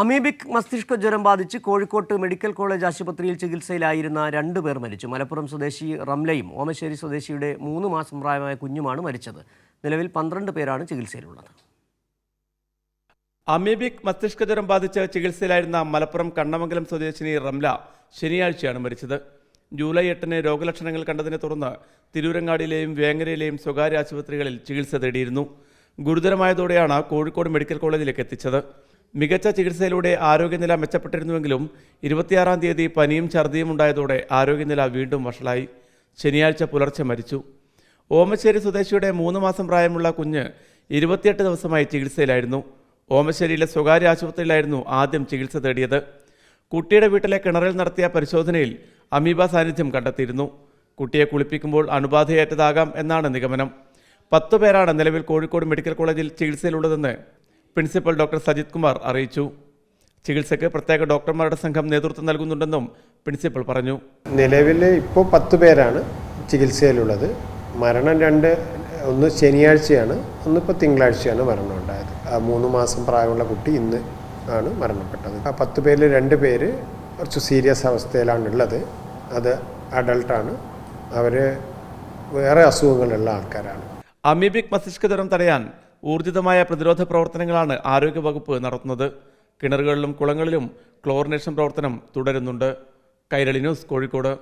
Amoebic മസ്തിഷ്ക ജ്വരം ബാധിച്ച് കോഴിക്കോട്ട് മെഡിക്കൽ കോളേജ് ആശുപത്രിയിൽ ചികിത്സയിലായിരുന്ന രണ്ടു പേർ മരിച്ചു. മലപ്പുറം സ്വദേശി റംലയും ഓമശ്ശേരി സ്വദേശിയുടെ മൂന്ന് മാസം പ്രായമായ കുഞ്ഞുമാണ് മരിച്ചത്. നിലവിൽ പന്ത്രണ്ട് പേരാണ് ചികിത്സയിലുള്ളത്. അമീബിക് മസ്തിഷ്ക ജ്വരം ബാധിച്ച് ചികിത്സയിലായിരുന്ന മലപ്പുറം കണ്ണമംഗലം സ്വദേശിനി റംല ശനിയാഴ്ചയാണ് മരിച്ചത്. ജൂലൈ എട്ടിന് രോഗലക്ഷണങ്ങൾ കണ്ടതിനെ തുടർന്ന് തിരൂരങ്ങാടിയിലെയും വേങ്ങരയിലെയും സ്വകാര്യ ആശുപത്രികളിൽ ചികിത്സ തേടിയിരുന്നു. ഗുരുതരമായതോടെയാണ് കോഴിക്കോട് മെഡിക്കൽ കോളേജിലേക്ക് എത്തിച്ചത്. മികച്ച ചികിത്സയിലൂടെ ആരോഗ്യനില മെച്ചപ്പെട്ടിരുന്നുവെങ്കിലും ഇരുപത്തിയാറാം തീയതി പനിയും ഛർദിയും ഉണ്ടായതോടെ ആരോഗ്യനില വീണ്ടും വഷളായി. ശനിയാഴ്ച പുലർച്ചെ മരിച്ചു. ഓമശ്ശേരി സ്വദേശിയുടെ മൂന്ന് മാസം പ്രായമുള്ള കുഞ്ഞ് ഇരുപത്തിയെട്ട് ദിവസമായി ചികിത്സയിലായിരുന്നു. ഓമശ്ശേരിയിലെ സ്വകാര്യ ആശുപത്രിയിലായിരുന്നു ആദ്യം ചികിത്സ തേടിയത്. കുട്ടിയുടെ വീട്ടിലെ കിണറിൽ നടത്തിയ പരിശോധനയിൽ അമീബ സാന്നിധ്യം കണ്ടെത്തിയിരുന്നു. കുട്ടിയെ കുളിപ്പിക്കുമ്പോൾ അണുബാധയേറ്റതാകാം എന്നാണ് നിഗമനം. പത്തു പേരാണ് നിലവിൽ കോഴിക്കോട് മെഡിക്കൽ കോളേജിൽ ചികിത്സയിലുള്ളതെന്ന് പ്രിൻസിപ്പൽ ഡോക്ടർ സജിത് കുമാർ അറിയിച്ചു. ചികിത്സയ്ക്ക് പ്രത്യേക ഡോക്ടർമാരുടെ സംഘം നേതൃത്വം നൽകുന്നുണ്ടെന്നും പ്രിൻസിപ്പൽ പറഞ്ഞു. നിലവിൽ ഇപ്പോൾ പത്ത് പേരാണ് ചികിത്സയിലുള്ളത്. മരണം രണ്ട് ഒന്ന് ശനിയാഴ്ചയാണ് ഒന്നിപ്പോൾ തിങ്കളാഴ്ചയാണ് മരണം ഉണ്ടായത് ആ മൂന്ന് മാസം പ്രായമുള്ള കുട്ടി ഇന്ന് ആണ് മരണപ്പെട്ടത്. ആ പത്ത് പേരിൽ രണ്ട് പേര് കുറച്ച് സീരിയസ് അവസ്ഥയിലാണ് ഉള്ളത് അത് അഡൾട്ടാണ്. അവർ വേറെ അസുഖങ്ങളുള്ള ആൾക്കാരാണ്. അമീബിക് മസ്തിഷ്കതരം തടയാൻ ഊർജിതമായ പ്രതിരോധ പ്രവർത്തനങ്ങളാണ് ആരോഗ്യവകുപ്പ് നടത്തുന്നത്. കിണറുകളിലും കുളങ്ങളിലും ക്ലോറിനേഷൻ പ്രവർത്തനം തുടരുന്നുണ്ട്. കൈരളി ന്യൂസ് കോഴിക്കോട്.